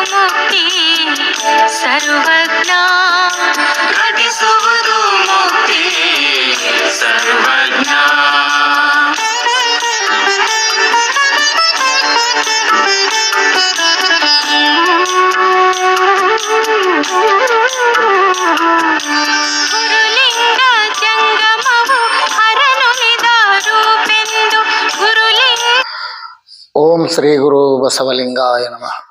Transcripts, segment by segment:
ಮುಕ್ತಿ ಸರ್ವಜ್ಞ ಘಟಿಸುವುದು ಮುಕ್ತಿ. ಸರ್ವಜ್ಞ. ಓಂ ಶ್ರೀ ಗುರು ಬಸವಲಿಂಗಾಯ ನಮಃ.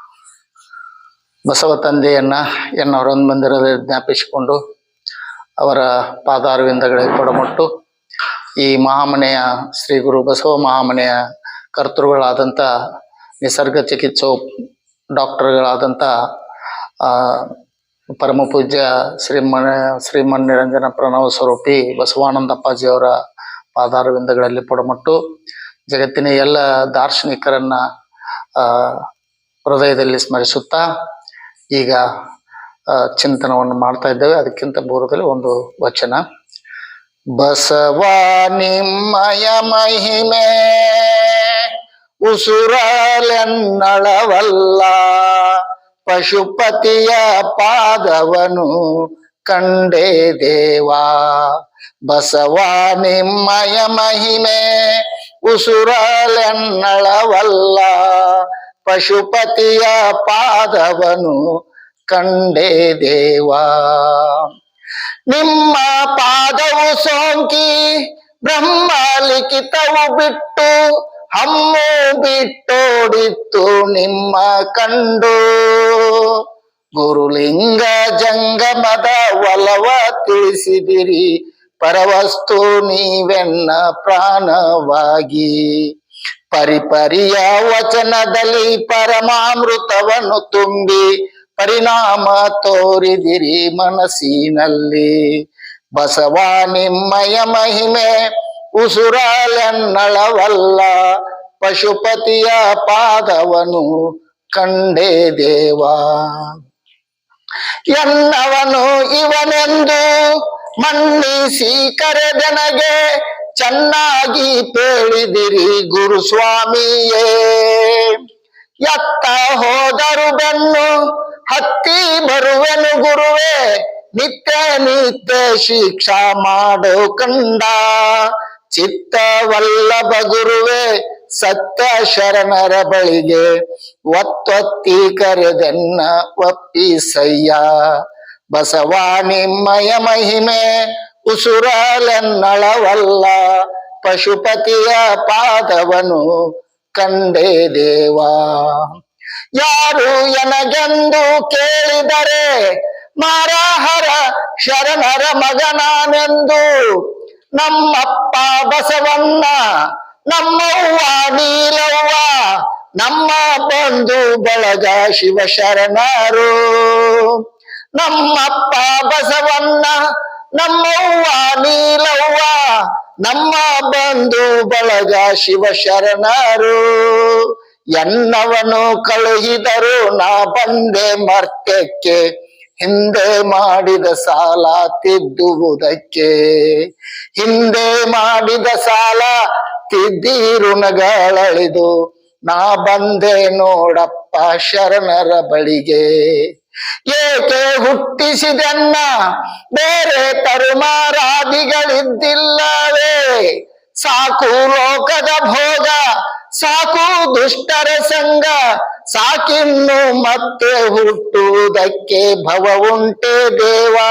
ಬಸವ ತಂದೆಯನ್ನ ಎನ್ನ ಮಂದಿರದಲ್ಲಿ ಜ್ಞಾಪಿಸಿಕೊಂಡು ಅವರ ಪಾದಾರವಿಂದಗಳಿಗೆ ಕೊಡಮುಟ್ಟು ಈ ಮಹಾಮನೆಯ ಶ್ರೀ ಗುರು ಬಸವ ಮಹಾಮನೆಯ ಕರ್ತೃಗಳಾದಂಥ ನಿಸರ್ಗ ಚಿಕಿತ್ಸೋ ಡಾಕ್ಟರ್ಗಳಾದಂಥ ಪರಮ ಪೂಜ್ಯ ಶ್ರೀಮನ ಶ್ರೀಮನ್ ನಿರಂಜನ ಪ್ರಣವ ಸ್ವರೂಪಿ ಬಸವಾನಂದಪ್ಪಾಜಿಯವರ ಪಾದಾರವಿಂದಗಳಲ್ಲಿ ಪೊಡಮಟ್ಟು ಜಗತ್ತಿನ ಎಲ್ಲ ದಾರ್ಶನಿಕರನ್ನ ಹೃದಯದಲ್ಲಿ ಸ್ಮರಿಸುತ್ತಾ ಈಗ ಚಿಂತನವನ್ನು ಮಾಡ್ತಾ ಇದ್ದೇವೆ. ಅದಕ್ಕಿಂತ ಪೂರ್ವದಲ್ಲಿ ಒಂದು ವಚನ. ಬಸವ ನಿಮ್ಮಯ ಮಹಿಮೆ ಉಸುರಲೆನ್ನಳವಲ್ಲ. ಪಶುಪತಿಯ ಪಾದವನು ಕಂಡೇ ದೇವಾ. ಬಸವ ನಿಮ್ಮಯ ಮಹಿಮೆ ಉಸುರಲೆನ್ನಳವಲ್ಲ. ಪಶುಪತಿಯ ಪಾದವನು ಕಂಡೆ ದೇವಾ. ನಿಮ್ಮ ಪಾದವು ಸೋಂಕಿ, ಬ್ರಹ್ಮ ಲಿಖಿತವು ಬಿಟ್ಟು, ಹಮ್ಮು ಬಿಟ್ಟೋಡಿತ್ತು ನಿಮ್ಮ ಕಂಡು. ಗುರುಲಿಂಗ ಜಂಗಮದ ಒಲವ ತಿಳಿಸಿದಿರಿ, ಪರವಸ್ತು ನೀವೆನ್ನ ಪ್ರಾಣವಾಗಿ. ಪರಿಪರಿಯ ವಚನದಲ್ಲಿ ಪರಮಾಮೃತವನ್ನು ತುಂಬಿ ಪರಿಣಾಮ ತೋರಿದಿರಿ ಮನಸ್ಸಿನಲ್ಲಿ. ಬಸವ ನಿಮ್ಮಯ ಮಹಿಮೆ ಉಸುರಾಲೆನ್ನಳವಲ್ಲ, ಪಶುಪತಿಯ ಪಾದವನು ಕಂಡೇ ದೇವ. ಎನ್ನವನು ಇವನೆಂದು ಮನ್ನಿಸಿ ಕರೆದನಗೆ ಚೆನ್ನಾಗಿ ಗುರು ಸ್ವಾಮಿಯೇ ಎತ್ತ ಹೋದರು ಬೆನ್ನು, ಹತ್ತಿ ಬರುವೆನು ಗುರುವೇ. ನಿತ್ಯ ನಿತ್ಯ ಶಿಕ್ಷಾ ಮಾಡೋ ಕಂಡ. ಚಿತ್ತವಲ್ಲಭ ಗುರುವೇ, ಸತ್ಯ ಶರಣರ ಬಳಿಗೆ ಒತ್ತೊತ್ತಿ ಕರೆದನ್ನ ಒಪ್ಪಿಸಯ್ಯ. ಬಸವ ನಿಮ್ಮಯ ಮಹಿಮೆ ಉಸುರಲೆನ್ನಳವಲ್ಲ ಪಶುಪತಿಯ ಪಾದವನು ಕಂಡೆ ದೇವಾ. ಯಾರು ಎನಗೆಂದು ಕೇಳಿದರೆ ಮಾರಾಹರ ಶರಣರ ಮಗನಾನೆಂದು ನಮ್ಮಪ್ಪ ಬಸವಣ್ಣ ನಮ್ಮವ್ವ ನೀಲವ್ವ, ನಮ್ಮ ಬಂಧು ಬಳಗ ಶಿವಶರಣರು. ನಮ್ಮಪ್ಪ ಬಸವಣ್ಣ ನಮ್ಮವ್ವ ನೀಲವ್ವ, ನಮ್ಮ ಬಂಧು ಬಳಗ ಶಿವ ಶರಣರು ಎನ್ನವನು ಕಳುಹಿದರು, ನಾ ಬಂದೆ ಮರ್ತ್ಯಕ್ಕೆ ಹಿಂದೆ ಮಾಡಿದ ಸಾಲ ತಿದ್ದುವುದಕ್ಕೆ. ಹಿಂದೆ ಮಾಡಿದ ಸಾಲ ತಿದ್ದಿ ಋಣಗಳಳಿದು ನಾ ಬಂದೆ ನೋಡಪ್ಪ ಶರಣರ ಬಳಿಗೆ. ಏಕೆ ಹುಟ್ಟಿಸಿದೆನ್ನ? ಬೇರೆ ತರುಮಾರಾದಿಗಳಿದ್ದಿಲ್ಲವೇ? ಸಾಕು ಲೋಕದ ಭೋಗ, ಸಾಕು ದುಷ್ಟರ ಸಂಗ, ಸಾಕಿನ್ನು ಮತ್ತೆ ಹುಟ್ಟುವುದಕ್ಕೆ ಭವ ಉಂಟೆ ದೇವಾ?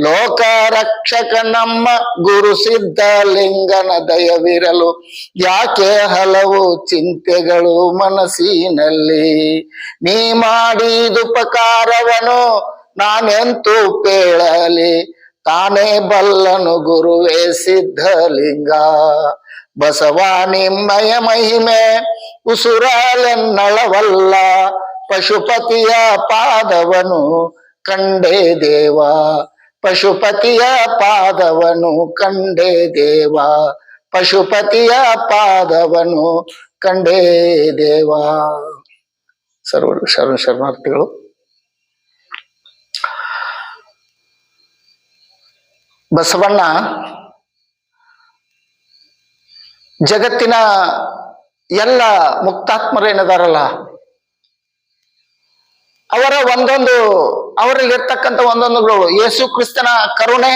ಲೋಕ ರಕ್ಷಕ ನಮ್ಮ ಗುರು ಸಿದ್ಧಲಿಂಗನ ದಯವಿರಲು ಯಾಕೆ ಹಲವು ಚಿಂತೆಗಳು ಮನಸ್ಸಿನಲ್ಲಿ? ನೀ ಮಾಡಿದುಪಕಾರವನು ನಾನೆಂತೂ ಪೇಳಲಿ. ತಾನೇ ಬಲ್ಲನು ಗುರುವೇ ಸಿದ್ಧಲಿಂಗ. ಬಸವ ನಿಮ್ಮಯ ಮಹಿಮೆ ಉಸುರಾಲೆನ್ನಳವಲ್ಲ. ಪಶುಪತಿಯ ಪಾದವನು ಕಂಡೇ ದೇವಾ. ಪಶುಪತಿಯ ಪಾದವನು ಕಂಡೆ ದೇವ. ಪಶುಪತಿಯ ಪಾದವನು ಕಂಡೇ ದೇವ. ಸರ್ವ ಶರಣ ಶರಣಾರ್ಥಿಗಳು, ಬಸವಣ್ಣ ಜಗತ್ತಿನ ಎಲ್ಲ ಮುಕ್ತಾತ್ಮರೇನಿದಾರಲ್ಲ ಅವರ ಒಂದೊಂದು, ಅವರಲ್ಲಿರ್ತಕ್ಕಂಥ ಒಂದೊಂದುಗಳು, ಯೇಸು ಕ್ರಿಸ್ತನ ಕರುಣೆ,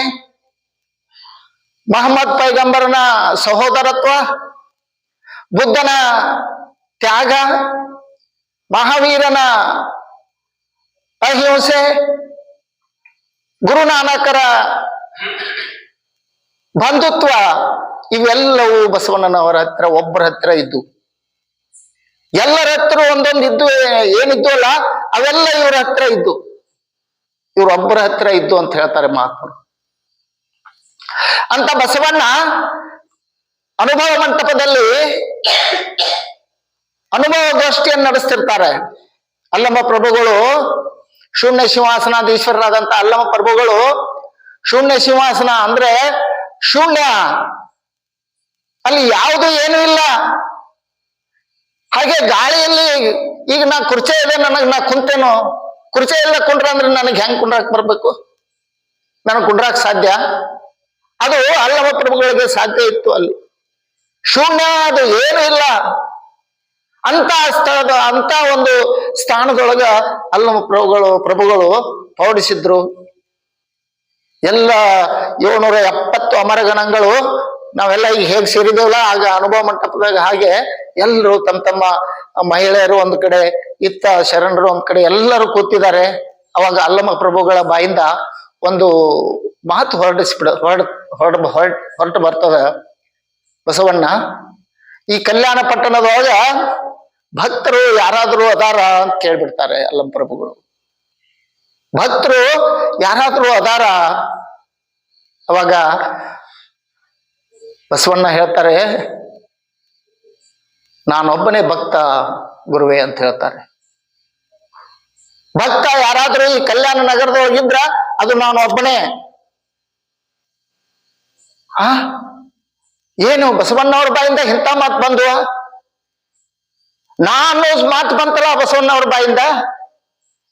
ಮಹಮ್ಮದ್ ಪೈಗಂಬರನ ಸಹೋದರತ್ವ, ಬುದ್ಧನ ತ್ಯಾಗ, ಮಹಾವೀರನ ಅಹಿಂಸೆ ಗುರುನಾನಕರ ಬಂಧುತ್ವ, ಇವೆಲ್ಲವೂ ಬಸವಣ್ಣನವರ ಹತ್ರ, ಒಬ್ಬರ ಹತ್ರ ಇದ್ದು. ಎಲ್ಲರ ಹತ್ರ ಒಂದೊಂದು ಇದ್ದು ಏನಿದ್ದು ಅಲ್ಲ, ಅವೆಲ್ಲ ಇವ್ರ ಹತ್ರ ಇದ್ದು. ಇವ್ರೊಬ್ಬರ ಹತ್ರ ಇದ್ದು ಅಂತ ಹೇಳ್ತಾರೆ ಮಹಾತ್ಮರು. ಅಂತ ಬಸವಣ್ಣ ಅನುಭವ ಮಂಟಪದಲ್ಲಿ ಅನುಭವ ಗೋಷ್ಠಿಯನ್ನು ನಡೆಸ್ತಿರ್ತಾರೆ. ಅಲ್ಲಮ್ಮ ಪ್ರಭುಗಳು, ಶೂನ್ಯ ಸಿಂಹಾಸನಾಧೀಶ್ವರರಾದಂತ ಅಲ್ಲಮ್ಮ ಪ್ರಭುಗಳು, ಶೂನ್ಯ ಸಿಂಹಾಸನ ಅಂದ್ರೆ ಶೂನ್ಯ. ಅಲ್ಲಿ ಯಾವುದು ಏನೂ ಇಲ್ಲ. ಹಾಗೆ ಗಾಳಿಯಲ್ಲಿ ಈಗ ನಾ ಕುರ್ಚೆ ಇದೆ, ನನಗ್ ನಾ ಕುಂತೇನೋ. ಕುರ್ಚೆ ಇಲ್ಲ ಕುಂಡ್ರ ಅಂದ್ರೆ ನನಗೆ ಹೆಂಗ್ ಕುಂಡ್ರಾಕ್ ಬರ್ಬೇಕು? ನನಗೆ ಕುಂಡ್ರಾಕ್ ಸಾಧ್ಯ? ಅದು ಅಲ್ಲಮ ಪ್ರಭುಗಳಿಗೆ ಸಾಧ್ಯ ಇತ್ತು ಅಲ್ಲಿ. ಶೂನ್ಯ ಅದು ಏನು ಇಲ್ಲ. ಅಂತ ಸ್ಥಳದ ಅಂತ ಒಂದು ಸ್ಥಾನದೊಳಗ ಅಲ್ಲಮ ಪ್ರಭುಗಳು ಪ್ರಭುಗಳು ಪೌಡಿಸಿದ್ರು. ಎಲ್ಲ ಏಳ್ನೂರ ಎಪ್ಪತ್ತು ಅಮರಗಣಗಳು ನಾವೆಲ್ಲ ಈಗ ಹೇಗ್ ಸೇರಿದೇವಲ್ಲ? ಆಗ ಅನುಭವ ಮಂಟಪದಾಗ ಹಾಗೆ ಎಲ್ಲರೂ ತಮ್ಮ ತಮ್ಮ ಮಹಿಳೆಯರು ಒಂದ್ ಕಡೆ, ಇತ್ತ ಶರಣರು ಒಂದ್ ಕಡೆ ಎಲ್ಲರೂ ಕೂತಿದ್ದಾರೆ. ಅವಾಗ ಅಲ್ಲಮ್ಮ ಪ್ರಭುಗಳ ಬಾಯಿಂದ ಒಂದು ಮಾತು ಹೊರಡಿಸ್ಬಿಡ, ಹೊರಡ ಹೊರಡ ಹೊರಟ ಹೊರಟು ಬರ್ತದ ಬಸವಣ್ಣ. ಈ ಕಲ್ಯಾಣ ಪಟ್ಟಣದೊಳಗ ಭಕ್ತರು ಯಾರಾದರೂ ಅದಾರ ಅಂತ ಕೇಳ್ಬಿಡ್ತಾರೆ ಅಲ್ಲಮ್ಮ ಪ್ರಭುಗಳು. ಭಕ್ತರು ಯಾರಾದರೂ ಅದಾರ? ಅವಾಗ ಬಸವಣ್ಣ ಹೇಳ್ತಾರೆ, ನಾನೊಬ್ಬನೇ ಭಕ್ತ ಗುರುವೆ ಅಂತ ಹೇಳ್ತಾರೆ. ಭಕ್ತ ಯಾರಾದ್ರೂ ಈ ಕಲ್ಯಾಣ ನಗರದೊಳಗಿದ್ರ ಅದು ನಾನು ಒಬ್ಬನೇ ಆ? ಏನು ಬಸವಣ್ಣವ್ರ ಬಾಯಿಂದ ಇಂಥ ಮಾತು ಬಂದ್ವ ನಾನು ಮಾತು ಬಂತಲ್ಲ ಬಸವಣ್ಣವ್ರ ಬಾಯಿಂದ?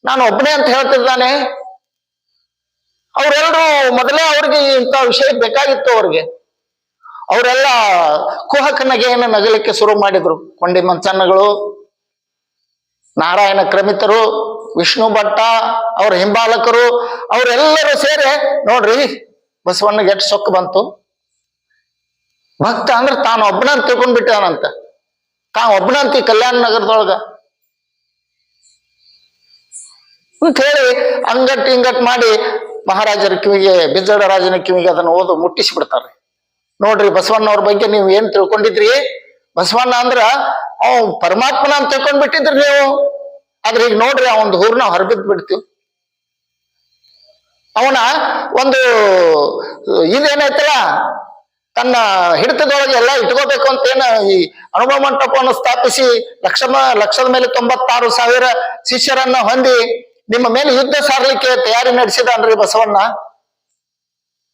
ನಾನು ಒಬ್ಬನೇ ಅಂತ ಹೇಳ್ತಿದ್ದಾನೆ. ಅವರೆಲ್ಲರೂ ಮೊದಲೇ ಅವ್ರಿಗೆ ಇಂಥ ವಿಷಯ ಬೇಕಾಗಿತ್ತು ಅವ್ರಿಗೆ. ಅವರೆಲ್ಲ ಕುಹಕ ನಗೆಯನ್ನು ನಗಲಿಕ್ಕೆ ಶುರು ಮಾಡಿದ್ರು. ಕೊಂಡಿ ಮಂಚನ್ನಗಳು ನಾರಾಯಣ ಕ್ರಮಿತರು, ವಿಷ್ಣು ಭಟ್ಟ, ಅವ್ರ ಹಿಂಬಾಲಕರು, ಅವರೆಲ್ಲರೂ ಸೇರಿ ನೋಡ್ರಿ ಬಸವಣ್ಣ ಗೆಟ್ ಸೊಕ್ಕ ಬಂತು. ಭಕ್ತ ಅಂದ್ರೆ ತಾನು ಒಬ್ಬನ ತಿಳ್ಕೊಂಡ್ಬಿಟ್ಟಾನಂತ. ತಾನು ಒಬ್ಬನಂತ ಈ ಕಲ್ಯಾಣ ನಗರದೊಳಗ. ಅಂತ ಹೇಳಿ ಅಂಗಟ್ ಇಂಗಟ್ ಮಾಡಿ ಮಹಾರಾಜರ ಕಿವಿಗೆ ಬಿಜ್ಜಡ ರಾಜನ ಕಿವಿಗೆ ಅದನ್ನು ಓದು ಮುಟ್ಟಿಸಿ ಬಿಡ್ತಾರೆ ನೋಡ್ರಿ ಬಸವಣ್ಣವ್ರ ಬಗ್ಗೆ ನೀವು ಏನ್ ತಿಳ್ಕೊಂಡಿದ್ರಿ? ಬಸವಣ್ಣ ಅಂದ್ರ ಅವ್ ಪರಮಾತ್ಮನ ಅಂತ ತಿಳ್ಕೊಂಡ್ ಬಿಟ್ಟಿದ್ರಿ ನೀವು. ಆದ್ರೆ ಈಗ ನೋಡ್ರಿ ಅವನ್ ಹೂರ್ನ ಹೊರಬಿದ್ ಬಿಡ್ತೀವಿ. ಅವನ ಒಂದು ಇದೇನೈತಲ್ಲ, ತನ್ನ ಹಿಡಿತದೊಳಗೆ ಎಲ್ಲ ಇಟ್ಕೋಬೇಕು ಅಂತ ಏನ ಈ ಅನುಭವ ಮಂಟಪವನ್ನು ಸ್ಥಾಪಿಸಿ ಲಕ್ಷ ಲಕ್ಷದ ಮೇಲೆ ತೊಂಬತ್ತಾರು ಸಾವಿರ ಶಿಷ್ಯರನ್ನ ಹೊಂದಿ ನಿಮ್ಮ ಮೇಲೆ ಯುದ್ಧ ಸಾರ್ಲಿಕ್ಕೆ ತಯಾರಿ ನಡೆಸಿದಾನ್ರಿ ಬಸವಣ್ಣ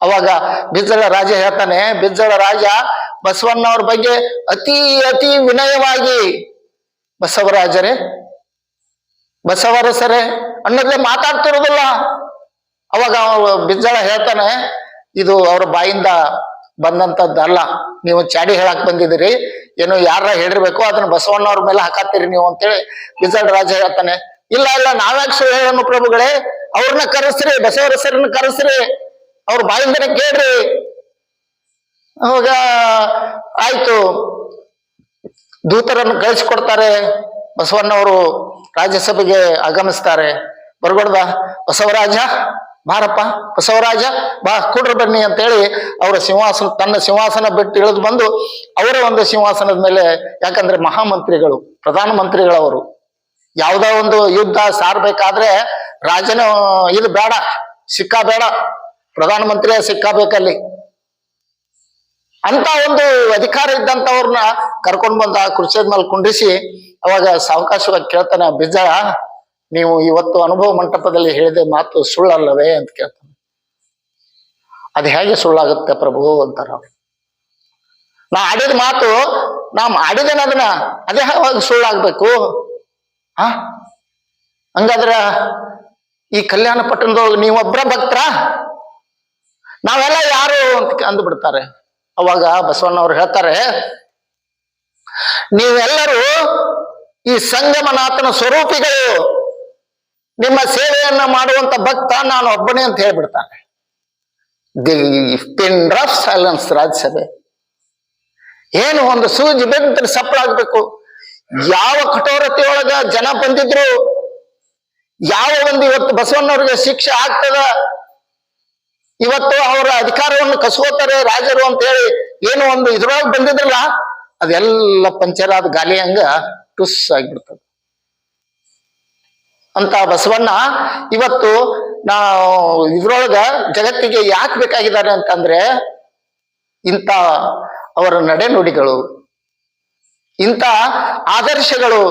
ಅವಾಗ ಬಿಜ್ಜಳ ರಾಜ ಹೇಳ್ತಾನೆ ಬಿಜ್ಜಳ ರಾಜ ಬಸವಣ್ಣವ್ರ ಬಗ್ಗೆ ಅತಿ ಅತಿ ವಿನಯವಾಗಿ, ಬಸವರಾಜರೇ, ಬಸವರಸರೇ ಅನ್ನೋದ್ಲೆ ಮಾತಾಡ್ತಿರೋದಿಲ್ಲ ಅವಾಗ ಅವ ಬಿಜ್ಜಳ ಹೇಳ್ತಾನೆ, ಇದು ಅವ್ರ ಬಾಯಿಂದ ಬಂದಂತದ್ದಲ್ಲ ನೀವು ಚಾಡಿ ಹೇಳಕ್ ಬಂದಿದ್ದೀರಿ, ಏನು ಯಾರ ಹೇಳಿರ್ಬೇಕು ಅದನ್ನ ಬಸವಣ್ಣವ್ರ ಮೇಲೆ ಹಾಕತ್ತೀರಿ ನೀವು ಅಂತೇಳಿ ಬಿಜ್ಜಳ ರಾಜ ಹೇಳ್ತಾನೆ. ಇಲ್ಲ ಇಲ್ಲ, ನಾವ್ಯಾಕೆ ಹೇಳೋಣ ಪ್ರಭುಗಳೇ, ಅವ್ರನ್ನ ಕರೆಸ್ರಿ, ಬಸವರಸರನ್ನ ಕರೆಸ್ರಿ. ಅವ್ರ ಬಾಯಿಂದನೇ ಕೇಳ್ರಿ. ಅವಾಗ ಆಯ್ತು. ದೂತರನ್ನು ಕಳಿಸ್ಕೊಡ್ತಾರೆ. ಬಸವಣ್ಣವರು ರಾಜ್ಯಸಭೆಗೆ ಆಗಮಿಸ್ತಾರೆ. ಬರ್ಗೊಡ್ದ, ಬಸವರಾಜ, ಬಾರಪ್ಪ, ಬಸವರಾಜ, ಬಾ, ಕೂಡ್ರ ಬನ್ನಿ ಅಂತೇಳಿ ಅವರ ಸಿಂಹಾಸನ, ತನ್ನ ಸಿಂಹಾಸನ ಬಿಟ್ಟು ಇಳಿದು ಬಂದು ಅವರ ಒಂದು ಸಿಂಹಾಸನದ ಮೇಲೆ, ಯಾಕಂದ್ರೆ ಮಹಾಮಂತ್ರಿಗಳು ಪ್ರಧಾನ ಮಂತ್ರಿಗಳವರು ಯಾವುದೋ ಒಂದು ಯುದ್ಧ ಸಾರ್ಬೇಕಾದ್ರೆ ರಾಜನ, ಇದು ಬೇಡ, ಸಿಕ್ಕ ಬೇಡ. ಪ್ರಧಾನ ಮಂತ್ರಿಯ ಸಿಕ್ಕಾಬೇಕಲ್ಲಿ. ಅಂತ ಒಂದು ಅಧಿಕಾರ ಇದ್ದಂತವ್ರನ್ನ ಕರ್ಕೊಂಡ್ ಬಂದ ಆ ಮೇಲೆ ಕುಂಡಿಸಿ ಅವಾಗ ಸಾವಕಾಶವಾಗಿ ಕೇಳ್ತಾನೆ, ಬಿಜ್ಜ, ನೀವು ಇವತ್ತು ಅನುಭವ ಮಂಟಪದಲ್ಲಿ ಹೇಳಿದ ಮಾತು ಸುಳ್ಳಲ್ಲವೇ ಅಂತ ಕೇಳ್ತಾನೆ. ಅದು ಹೇಗೆ ಸುಳ್ಳಾಗುತ್ತೆ ಪ್ರಭು ಅಂತಾರ. ನಾ ಆಡಿದ ಮಾತು, ನಾ ಆಡಿದೇನ ಅದನ್ನ, ಅದೇ ಯಾವಾಗ ಸುಳ್ಳಾಗ್ಬೇಕು? ಆ? ಹಂಗಾದ್ರ ಈ ಕಲ್ಯಾಣ ಪಟ್ಟಣದೊಳಗೆ ನೀವೊಬ್ಬರ ಭಕ್ತರ? ನಾವೆಲ್ಲ ಯಾರು ಅಂತ ಅಂದ್ಬಿಡ್ತಾರೆ ಅವಾಗ ಬಸವಣ್ಣವ್ರು ಹೇಳ್ತಾರೆ, ನೀವೆಲ್ಲರೂ ಈ ಸಂಗಮನಾಥನ ಸ್ವರೂಪಿಗಳು. ನಿಮ್ಮ ಸೇವೆಯನ್ನ ಮಾಡುವಂತ ಭಕ್ತ ನಾನು ಒಬ್ಬನೇ ಅಂತ ಹೇಳ್ಬಿಡ್ತಾನೆ ದಿ ಪಿನ್ ಡ್ರಾಪ್ ಸೈಲೆನ್ಸ್ ರಾಜ್ಯಸಭೆ. ಏನು ಒಂದು ಸೂಜಿ ಬೆಂದ್ರೆ ಸಪ್ಪಳಾಗ್ಬೇಕು ಯಾವ ಕಠೋರತೆಯೊಳಗ ಜನ ಬಂದಿದ್ರು, ಯಾವ ಒಂದು ಇವತ್ತು ಬಸವಣ್ಣವ್ರಿಗೆ ಶಿಕ್ಷೆ ಆಗ್ತದ ಇವತ್ತು ಅವರ ಅಧಿಕಾರವನ್ನು ಕಸ್ಕೋತಾರೆ ರಾಜರು ಅಂತ ಹೇಳಿ ಏನು ಒಂದು ಇದ್ರೊಳಗೆ ಬಂದಿದ್ರಲ್ಲ, ಅದೆಲ್ಲ ಪಂಚರಾದ ಗಾಲಿ ಹಂಗ ಟುಸ್ ಆಗಿಬಿಡ್ತದೆ. ಅಂತ ಬಸವಣ್ಣ ಇವತ್ತು ನಾವು ಇದ್ರೊಳಗ ಜಗತ್ತಿಗೆ ಯಾಕೆ ಬೇಕಾಗಿದ್ದಾರೆ ಅಂತಂದ್ರೆ, ಇಂಥ ಅವರ ನಡೆನುಡಿಗಳು, ಇಂಥ ಆದರ್ಶಗಳು.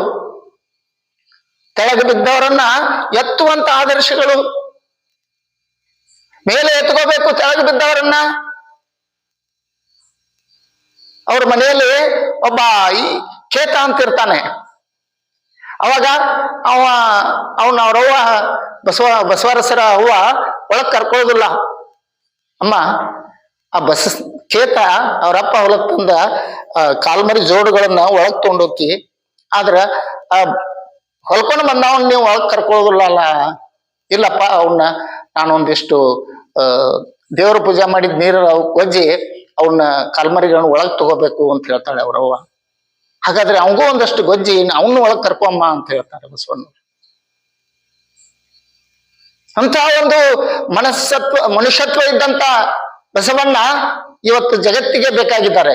ಕೆಳಗೆ ಬಿದ್ದವರನ್ನ ಎತ್ತುವಂತ ಆದರ್ಶಗಳು. ಮೇಲೆ ಎತ್ಕೋಬೇಕು, ಕೆಳಗೆ ಬಿದ್ದವರನ್ನ? ಅವ್ರ ಮನೆಯಲ್ಲಿ ಒಬ್ಬ ಈ ಖೇತ ಅಂತ ಇರ್ತಾನೆ. ಅವಾಗ ಅವ, ಅವನ ಅವ್ರವ್ವ ಬಸವ, ಬಸವರಸರ ಅವ್ವ ಒಳಗ್ ಕರ್ಕೊಳ್ಳೋದಿಲ್ಲ. ಅಮ್ಮ, ಆ ಬಸ್ ಖೇತ ಅವರಪ್ಪ ಹೊಲಕ್ ತಂದ ಕಾಲ್ಮರಿ ಜೋಡುಗಳನ್ನ ಒಳಗ್ ತಗೊಂಡೋಗಿ, ಆದ್ರ, ಆ ಹೊಲ್ಕೊಂಡು ಬಂದವನ್ ನೀವು ಒಳಗ್ ಕರ್ಕೊಳ್ಳೋದಿಲ್ಲ ಅಲ್ಲ? ಇಲ್ಲಪ್ಪ ಅವನ್ನ ನಾನು ಒಂದಿಷ್ಟು ಆ, ದೇವ್ರ ಪೂಜೆ ಮಾಡಿದ ನೀರು ಒಜ್ಜಿ ಅವನ್ನ ಕಲ್ಮರಿಗಳನ್ನ ಒಳಗ್ ತಗೋಬೇಕು ಅಂತ ಹೇಳ್ತಾಳೆ ಅವ್ರವ್ವ ಹಾಗಾದ್ರೆ ಅವನಿಗೂ ಒಂದಷ್ಟು ಗೊಜ್ಜಿ ಅವನು ಒಳಗ್ ಕರ್ಕೊಂಬ ಅಂತ ಹೇಳ್ತಾರೆ ಬಸವಣ್ಣ ಅಂತ ಒಂದು ಮನಸ್ಸತ್ವ, ಮನುಷ್ಯತ್ವ ಇದ್ದಂತ ಬಸವಣ್ಣ ಇವತ್ತು ಜಗತ್ತಿಗೆ ಬೇಕಾಗಿದ್ದಾರೆ.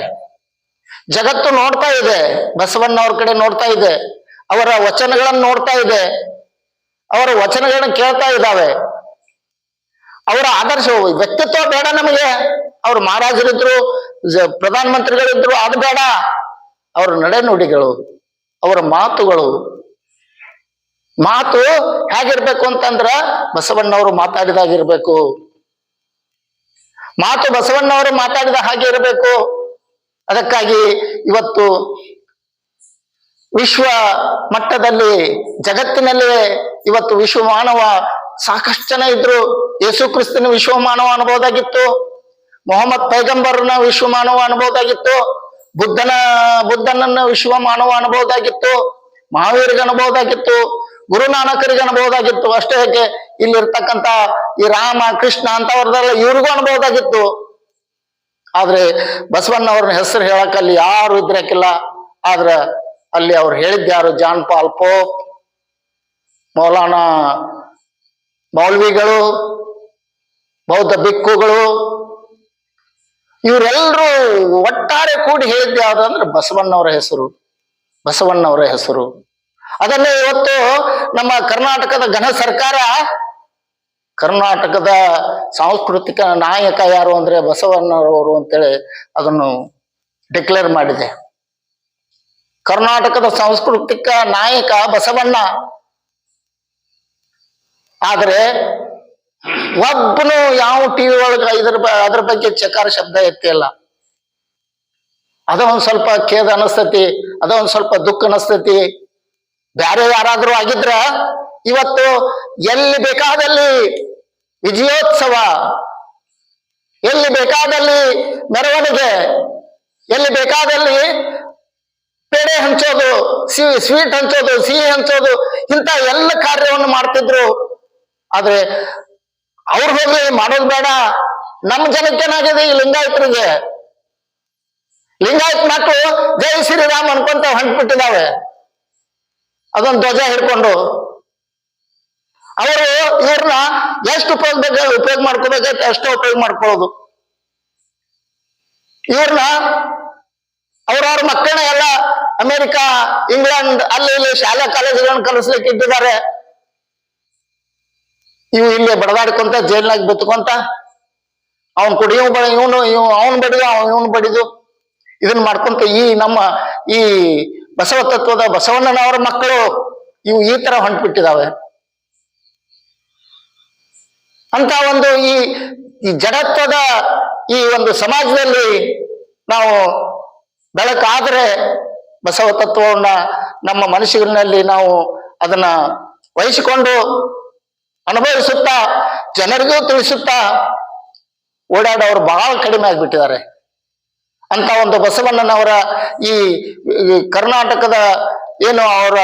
ಜಗತ್ತು ನೋಡ್ತಾ ಇದೆ, ಬಸವಣ್ಣ ಅವ್ರ ಕಡೆ ನೋಡ್ತಾ ಇದೆ, ಅವರ ವಚನಗಳನ್ನ ನೋಡ್ತಾ ಇದೆ, ಅವರ ವಚನಗಳನ್ನ ಕೇಳ್ತಾ ಇದ್ದಾವೆ. ಅವರ ಆದರ್ಶ ವ್ಯಕ್ತಿತ್ವ ಬೇಡ ನಮಗೆ. ಅವ್ರು ಮಹಾರಾಜರಿದ್ರು ಪ್ರಧಾನ ಮಂತ್ರಿಗಳಿದ್ರು ಅದು ಬೇಡ. ಅವರ ನಡೆನುಡಿಗಳು, ಅವರ ಮಾತುಗಳು. ಮಾತು ಹೇಗಿರ್ಬೇಕು ಅಂತಂದ್ರ ಬಸವಣ್ಣವರು ಮಾತಾಡಿದಾಗಿರ್ಬೇಕು. ಮಾತು ಬಸವಣ್ಣವರು ಮಾತಾಡಿದ ಹಾಗೆ ಇರಬೇಕು. ಅದಕ್ಕಾಗಿ ಇವತ್ತು ವಿಶ್ವ ಮಟ್ಟದಲ್ಲಿ, ಜಗತ್ತಿನಲ್ಲೇ ಇವತ್ತು ವಿಶ್ವ ಮಾನವ ಸಾಕಷ್ಟು ಜನ ಇದ್ರು. ಯೇಸು ಕ್ರಿಸ್ತನ ವಿಶ್ವ ಮಾನವ ಅನ್ಬೋದಾಗಿತ್ತು. ಮೊಹಮ್ಮದ್ ಪೈಗಂಬರ್ನ ವಿಶ್ವ ಮಾನವ ಅನ್ಬೋದಾಗಿತ್ತು. ಬುದ್ಧನ, ಬುದ್ಧನನ್ನ ವಿಶ್ವ ಮಾನವ ಅನ್ಬೋದಾಗಿತ್ತು. ಮಹಾವೀರಿಗೆ ಅನ್ಬೋದಾಗಿತ್ತು. ಗುರುನಾನಕರಿಗೆ ಅನ್ಬೋದಾಗಿತ್ತು. ಅಷ್ಟೇ ಯಾಕೆ? ಇಲ್ಲಿರ್ತಕ್ಕಂತ ಈ ರಾಮ, ಕೃಷ್ಣ ಅಂತವ್ರದೆಲ್ಲ ಇವ್ರಿಗೂ ಅನ್ಬೋದಾಗಿತ್ತು. ಆದ್ರೆ ಬಸವಣ್ಣವ್ರನ್ನ ಹೆಸರು ಹೇಳಕ್ ಅಲ್ಲಿ ಯಾರು ಇದ್ರಕ್ಕಿಲ್ಲ. ಆದ್ರ ಅಲ್ಲಿ ಅವ್ರು ಹೇಳಿದ್ದ ಯಾರು? ಜಾನ್ ಪಾಲ್ ಪೋಪ್, ಮೌಲಾನಾ ಮೌಲ್ವಿಗಳು, ಬೌದ್ಧ ಬಿಕ್ಕುಗಳು ಇವರೆಲ್ಲರೂ ಒಟ್ಟಾರೆ ಕೂಡಿ ಹೇಳಿದ್ದೆ ಯಾವುದಂದ್ರೆ ಬಸವಣ್ಣವರ ಹೆಸರು ಬಸವಣ್ಣವರ ಹೆಸರು. ಅದನ್ನೇ ಇವತ್ತು ನಮ್ಮ ಕರ್ನಾಟಕದ ಘನ ಸರ್ಕಾರ, ಕರ್ನಾಟಕದ ಸಾಂಸ್ಕೃತಿಕ ನಾಯಕ ಯಾರು ಅಂದ್ರೆ ಬಸವಣ್ಣರವರು ಅಂತೇಳಿ ಅದನ್ನು ಡಿಕ್ಲೇರ್ ಮಾಡಿದೆ. ಕರ್ನಾಟಕದ ಸಾಂಸ್ಕೃತಿಕ ನಾಯಕ ಬಸವಣ್ಣ. ಆದ್ರೆ ಒಬ್ಬನು ಯಾವ ಟಿವಿ ಒಳಗ ಇದ್ರ ಅದ್ರ ಬಗ್ಗೆ ಚಕಾರ ಶಬ್ದ ಎತ್ತಿಲ್ಲ ಅದ ಒಂದ್ ಸ್ವಲ್ಪ ಖೇದ ಅನಸ್ತತಿ ಅದ ಒಂದ್ ಸ್ವಲ್ಪ ದುಃಖ ಅನಸ್ತತಿ. ಬ್ಯಾರೆ ಯಾರಾದ್ರೂ ಆಗಿದ್ರ ಇವತ್ತು ಎಲ್ಲಿ ಬೇಕಾದಲ್ಲಿ ವಿಜಯೋತ್ಸವ, ಎಲ್ಲಿ ಬೇಕಾದಲ್ಲಿ ಮೆರವಣಿಗೆ, ಎಲ್ಲಿ ಬೇಕಾದಲ್ಲಿ ಪೇಡೆ ಹಂಚೋದು ಸ್ವೀಟ್ ಹಂಚೋದು, ಸಿಹಿ ಹಂಚೋದು, ಇಂಥ ಎಲ್ಲ ಕಾರ್ಯವನ್ನು ಮಾಡ್ತಿದ್ರು. ಆದ್ರೆ ಅವ್ರು ಹೋಗ್ಲಿ ಮಾಡೋದು ಬೇಡ. ನಮ್ಮ ಜನಕ್ಕೇನಾಗಿದೆ ಈ ಲಿಂಗಾಯತರಿಗೆ? ಲಿಂಗಾಯತ್ ಮಕ್ಕಳು ಜೈ ಶ್ರೀರಾಮ್ ಅನ್ಕೊಂತ ಹೊಂಟ್ಬಿಟ್ಟಿದಾವೆ. ಅದೊಂದು ಧ್ವಜ ಹಿಡ್ಕೊಂಡು. ಅವರು ಇವ್ರನ್ನ ಎಷ್ಟು ಉಪಯೋಗ ಉಪಯೋಗ ಮಾಡ್ಕೋಬೇಕಾಯ್ತು ಅಷ್ಟೇ ಉಪಯೋಗ ಮಾಡ್ಕೊಳ್ಳೋದು. ಇವ್ರನ್ನ ಅವ್ರವ್ರ ಮಕ್ಕಳನ್ನ ಎಲ್ಲ ಅಮೆರಿಕ, ಇಂಗ್ಲೆಂಡ್, ಅಲ್ಲಿ ಇಲ್ಲಿ ಶಾಲಾ ಕಾಲೇಜುಗಳನ್ನ ಕಲಿಸ್ಲಿಕ್ಕೆ ಇಟ್ಟಿದ್ದಾರೆ ಇವು ಇಲ್ಲಿ ಬಡದಾಡ್ಕೊಂತ ಜೈಲ್ನಾಗ ಬಿತ್ಕೊಂತ ಅವನ್ ಕುಡಿ ಇವ್ ಬಡ, ಇವನು ಇವ್ ಅವನ್ ಬಡಿದು ಇವನ್ ಬಡಿದು ಇದನ್ನ ಮಾಡ್ಕೊಂತ ಈ ನಮ್ಮ ಈ ಬಸವ ತತ್ವದ ಬಸವಣ್ಣನವರ ಮಕ್ಕಳು ಇವು ಈ ತರ ಹೊಂಟ್ಬಿಟ್ಟಿದಾವೆ. ಅಂತ ಒಂದು ಈ ಈ ಜಡತ್ವದ ಈ ಒಂದು ಸಮಾಜದಲ್ಲಿ ನಾವು ಬೆಳಕಾದ್ರೆ ಬಸವ ತತ್ವವನ್ನ ನಮ್ಮ ಮನಸ್ಸಿನಲ್ಲಿ ನಾವು ಅದನ್ನ ವಹಿಸಿಕೊಂಡು ಅನುಭವಿಸುತ್ತಾ, ಜನರಿಗೂ ತಿಳಿಸುತ್ತಾ ಓಡಾಡೋರು ಬಹಳ ಕಡಿಮೆ ಆಗ್ಬಿಟ್ಟಿದ್ದಾರೆ. ಅಂತ ಒಂದು ಬಸವಣ್ಣನವರ ಈ ಕರ್ನಾಟಕದ ಏನು ಅವರ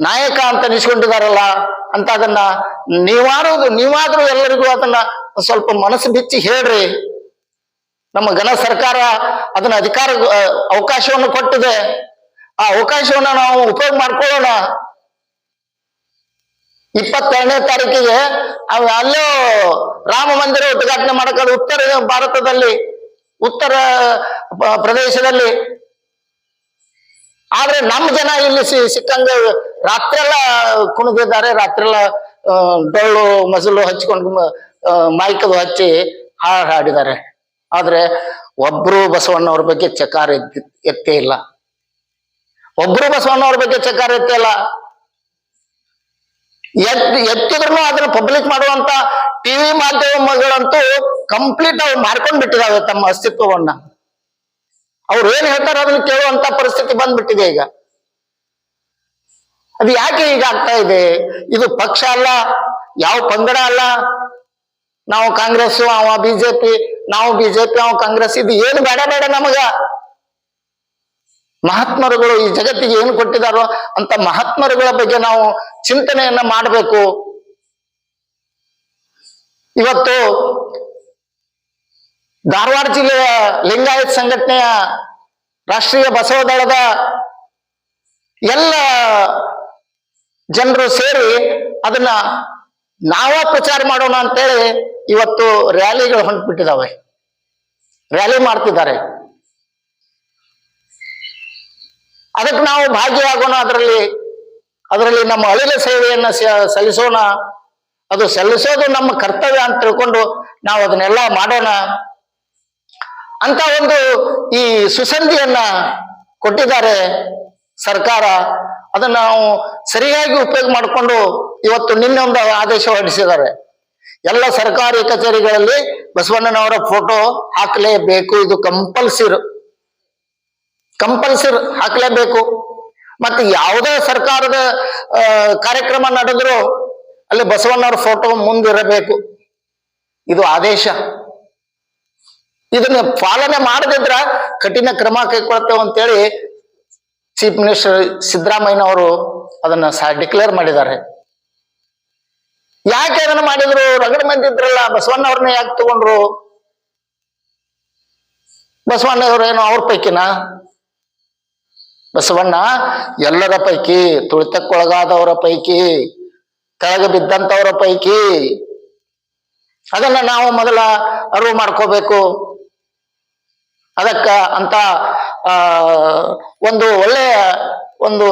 ನಾಯಕ ಅಂತ ಅನಿಸ್ಕೊಂಡಿದಾರಲ್ಲ ಅಂತ ಅದನ್ನ ನೀವಾರು, ನೀವಾದ್ರೂ ಎಲ್ಲರಿಗೂ ಅದನ್ನ ಸ್ವಲ್ಪ ಮನಸ್ಸು ಬಿಚ್ಚಿ ಹೇಳ್ರಿ. ನಮ್ಮ ಘನ ಸರ್ಕಾರ ಅದನ್ನ ಅಧಿಕಾರ ಅವಕಾಶವನ್ನು ಕೊಟ್ಟಿದೆ. ಆ ಅವಕಾಶವನ್ನು ನಾವು ಉಪಯೋಗ ಮಾಡ್ಕೊಳ್ಳೋಣ. ಇಪ್ಪತ್ತೆರಡನೇ ತಾರೀಕಿಗೆ ಅವ್ ಅಲ್ಲೋ ರಾಮ ಮಂದಿರ ಉದ್ಘಾಟನೆ ಮಾಡಕ್ಕೆ ಉತ್ತರ ಭಾರತದಲ್ಲಿ, ಉತ್ತರ ಪ್ರದೇಶದಲ್ಲಿ. ಆದ್ರೆ ನಮ್ಮ ಜನ ಇಲ್ಲಿ ಸಿಕ್ಕಂಗ ರಾತ್ರೆಲ್ಲ ಕುಣಿದಿದ್ದಾರೆ ರಾತ್ರೆಲ್ಲ ಡೊಳ್ಳು ಮಸಲು ಹಚ್ಕೊಂಡು ಮೈಕದು ಹಚ್ಚಿ ಹಾಡು ಹಾಡಿದ್ದಾರೆ. ಆದ್ರೆ ಒಬ್ರು ಬಸವಣ್ಣವ್ರ ಬಗ್ಗೆ ಚಕಾರ ಎತ್ತೇ ಇಲ್ಲ. ಒಬ್ರು ಬಸವಣ್ಣವ್ರ ಬಗ್ಗೆ ಚಕಾರ ಎತ್ತೇ ಇಲ್ಲ. ಎತ್ ಎತ್ತಿದ್ರು ಅದನ್ನ ಪಬ್ಲಿಕ್ ಮಾಡುವಂತ ಟಿವಿ ಮಾಧ್ಯಮಗಳಂತೂ ಕಂಪ್ಲೀಟ್ ಅವ್ರು ಮಾರ್ಕೊಂಡ್ ಬಿಟ್ಟಿದಾವೆ ತಮ್ಮ ಅಸ್ತಿತ್ವವನ್ನ. ಅವ್ರು ಏನ್ ಹೇಳ್ತಾರೆ ಅದನ್ನ ಕೇಳುವಂತ ಪರಿಸ್ಥಿತಿ ಬಂದ್ಬಿಟ್ಟಿದೆ ಈಗ. ಅದು ಯಾಕೆ ಈಗ ಆಗ್ತಾ ಇದೆ? ಇದು ಪಕ್ಷ ಅಲ್ಲ, ಯಾವ ಪಂಗಡ ಅಲ್ಲ? ನಾವು ಕಾಂಗ್ರೆಸ್ ಅವ ಬಿಜೆಪಿ, ನಾವು ಬಿಜೆಪಿ, ಅವ ಕಾಂಗ್ರೆಸ್, ಇದು ಏನು ಬೇಡ ಬೇಡ ನಮಗ. ಮಹಾತ್ಮರುಗಳು ಈ ಜಗತ್ತಿಗೆ ಏನು ಕೊಟ್ಟಿದಾರೋ ಅಂತ ಮಹಾತ್ಮರುಗಳ ಬಗ್ಗೆ ನಾವು ಚಿಂತನೆಯನ್ನ ಮಾಡಬೇಕು. ಇವತ್ತು ಧಾರವಾಡ ಜಿಲ್ಲೆಯ ಲಿಂಗಾಯತ್ ಸಂಘಟನೆಯ ರಾಷ್ಟ್ರೀಯ ಬಸವ ದಳದ ಎಲ್ಲ ಜನರು ಸೇರಿ ಅದನ್ನ ನಾವ ಪ್ರಚಾರ ಮಾಡೋಣ ಅಂತೇಳಿ ಇವತ್ತು ರ್ಯಾಲಿಗಳು ಹೊಂಟ್ಬಿಟ್ಟಿದಾವೆ ರ್ಯಾಲಿ ಮಾಡ್ತಿದ್ದಾರೆ. ಅದಕ್ಕೆ ನಾವು ಭಾಗಿಯಾಗೋಣ ಅದರಲ್ಲಿ. ಅದರಲ್ಲಿ ನಮ್ಮ ಅಳಿಲ ಸೇವೆಯನ್ನ ಸಲ್ಲಿಸೋಣ. ಅದು ಸಲ್ಲಿಸೋದು ನಮ್ಮ ಕರ್ತವ್ಯ ಅಂತ ತಿಳ್ಕೊಂಡು ನಾವು ಅದನ್ನೆಲ್ಲ ಮಾಡೋಣ. ಅಂತ ಒಂದು ಈ ಸುಸಂಧಿಯನ್ನ ಕೊಟ್ಟಿದ್ದಾರೆ ಸರ್ಕಾರ. ಅದನ್ನ ನಾವು ಸರಿಯಾಗಿ ಉಪಯೋಗ ಮಾಡಿಕೊಂಡು ಇವತ್ತು ನಿನ್ನೆ ಒಂದು ಆದೇಶ ಹೊರಡಿಸಿದ್ದಾರೆ. ಎಲ್ಲ ಸರ್ಕಾರಿ ಕಚೇರಿಗಳಲ್ಲಿ ಬಸವಣ್ಣನವರ ಫೋಟೋ ಹಾಕಲೇಬೇಕು. ಇದು ಕಂಪಲ್ಸರಿ ಕಂಪಲ್ಸರಿ ಹಾಕ್ಲೇಬೇಕು. ಮತ್ತೆ ಯಾವುದೇ ಸರ್ಕಾರದ ಕಾರ್ಯಕ್ರಮ ನಡೆದ್ರು ಅಲ್ಲಿ ಬಸವಣ್ಣವ್ರ ಫೋಟೋ ಮುಂದಿರಬೇಕು. ಇದು ಆದೇಶ. ಇದನ್ನ ಪಾಲನೆ ಮಾಡದಿದ್ರ ಕಠಿಣ ಕ್ರಮ ಕೈಗೊಳ್ತೇವೆ ಅಂತೇಳಿ ಚೀಫ್ ಮಿನಿಸ್ಟರ್ ಸಿದ್ದರಾಮಯ್ಯನವರು ಅದನ್ನ ಡಿಕ್ಲೇರ್ ಮಾಡಿದ್ದಾರೆ. ಯಾಕೆ ಅದನ್ನ ಮಾಡಿದ್ರು? ರಗಡ ಮಂದಿ ಇದ್ರಲ್ಲ ಬಸವಣ್ಣವ್ರನ್ನ ಯಾಕೆ ತಗೊಂಡ್ರು? ಬಸವಣ್ಣವ್ರು ಏನು ಅವ್ರ ಪೈಕಿನ? ಬಸವಣ್ಣ, ಎಲ್ಲರ ಪೈಕಿ, ತುಳಿತಕ್ಕೊಳಗಾದವರ ಪೈಕಿ, ಕೆಳಗೆ ಬಿದ್ದಂತವರ ಪೈಕಿ, ಅದನ್ನ ನಾವು ಮೊದಲ ಅರಿವು ಮಾಡ್ಕೋಬೇಕು. ಅದಕ್ಕ ಅಂತ, ಆ, ಒಂದು ಒಳ್ಳೆಯ ಒಂದು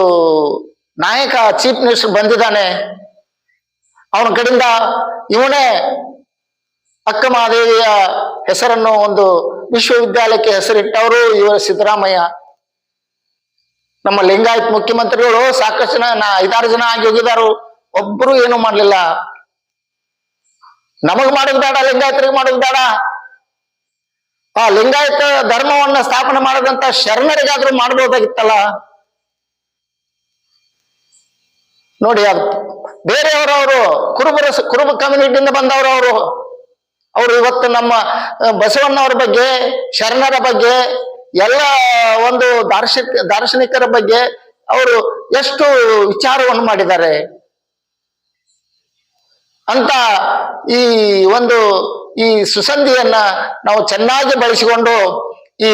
ನಾಯಕ, ಚೀಫ್ ಮಿನಿಸ್ಟರ್ ಬಂದಿದ್ದಾನೆ. ಅವನ ಕಡೆಯಿಂದ ಇವನೇ ಅಕ್ಕ ಮಹಾದೇವಿಯ ಹೆಸರನ್ನು ಒಂದು ವಿಶ್ವವಿದ್ಯಾಲಯಕ್ಕೆ ಹೆಸರಿಟ್ಟವರು, ಇವರು ಸಿದ್ದರಾಮಯ್ಯ. ನಮ್ಮ ಲಿಂಗಾಯತ್ ಮುಖ್ಯಮಂತ್ರಿಗಳು ಸಾಕಷ್ಟು ಜನ ಐದಾರು ಜನ ಆಗಿ ಹೋಗಿದಾರು. ಒಬ್ರು ಏನು ಮಾಡ್ಲಿಲ್ಲ. ನಮಗ್ ಮಾಡೋದ್ ಬೇಡ, ಲಿಂಗಾಯತರಿಗೆ ಮಾಡೋದ್ ಬೇಡ. ಆ ಲಿಂಗಾಯತ ಧರ್ಮವನ್ನ ಸ್ಥಾಪನೆ ಮಾಡದಂತ ಶರಣರಿಗಾದ್ರೂ ಮಾಡಬಹುದಾಗಿತ್ತಲ್ಲ ನೋಡಿ, ಅದು ಬೇರೆಯವರವರು, ಕುರುಬರ ಕುರುಬ ಕಮ್ಯುನಿಟಿಯಿಂದ ಬಂದವರು ಅವರು. ಅವರು ಇವತ್ತು ನಮ್ಮ ಬಸವಣ್ಣವರ ಬಗ್ಗೆ, ಶರಣರ ಬಗ್ಗೆ ಎಲ್ಲ ಒಂದು ದಾರ್ಶನಿಕ, ದಾರ್ಶನಿಕರ ಬಗ್ಗೆ ಅವರು ಎಷ್ಟು ವಿಚಾರವನ್ನು ಮಾಡಿದ್ದಾರೆ? ಅಂತ ಈ ಒಂದು, ಈ ಸುಸಂಧಿಯನ್ನ ನಾವು ಚೆನ್ನಾಗಿ ಬಳಸಿಕೊಂಡು ಈ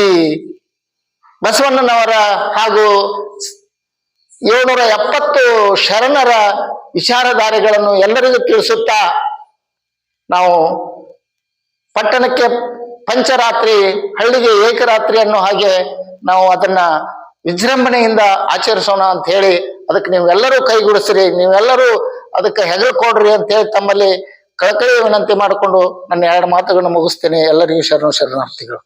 ಬಸವಣ್ಣನವರ ಹಾಗೂ ಏಳ್ನೂರ ಎಪ್ಪತ್ತು ಶರಣರ ವಿಚಾರಧಾರೆಗಳನ್ನು ಎಲ್ಲರಿಗೂ ತಿಳಿಸುತ್ತಾ ನಾವು ಪಟ್ಟಣಕ್ಕೆ ಪಂಚರಾತ್ರಿ, ಹಳ್ಳಿಗೆ ಏಕರಾತ್ರಿ ಅನ್ನೋ ಹಾಗೆ ನಾವು ಅದನ್ನ ವಿಜೃಂಭಣೆಯಿಂದ ಆಚರಿಸೋಣ ಅಂತ ಹೇಳಿ ಅದಕ್ಕೆ ನೀವೆಲ್ಲರೂ ಕೈಗೂಡಿಸ್ರಿ, ನೀವೆಲ್ಲರೂ ಅದಕ್ಕೆ ಹೆಗಲು ಕೊಡ್ರಿ ಅಂತ ಹೇಳಿ ತಮ್ಮಲ್ಲಿ ಕಳಕಳಿ ವಿನಂತಿ ಮಾಡಿಕೊಂಡು ನನ್ನ ಎರಡು ಮಾತುಗಳನ್ನು ಮುಗಿಸ್ತೇನೆ. ಎಲ್ಲರಿಗೂ ಶರಣ ಶರಣಾರ್ಥಿಗಳು.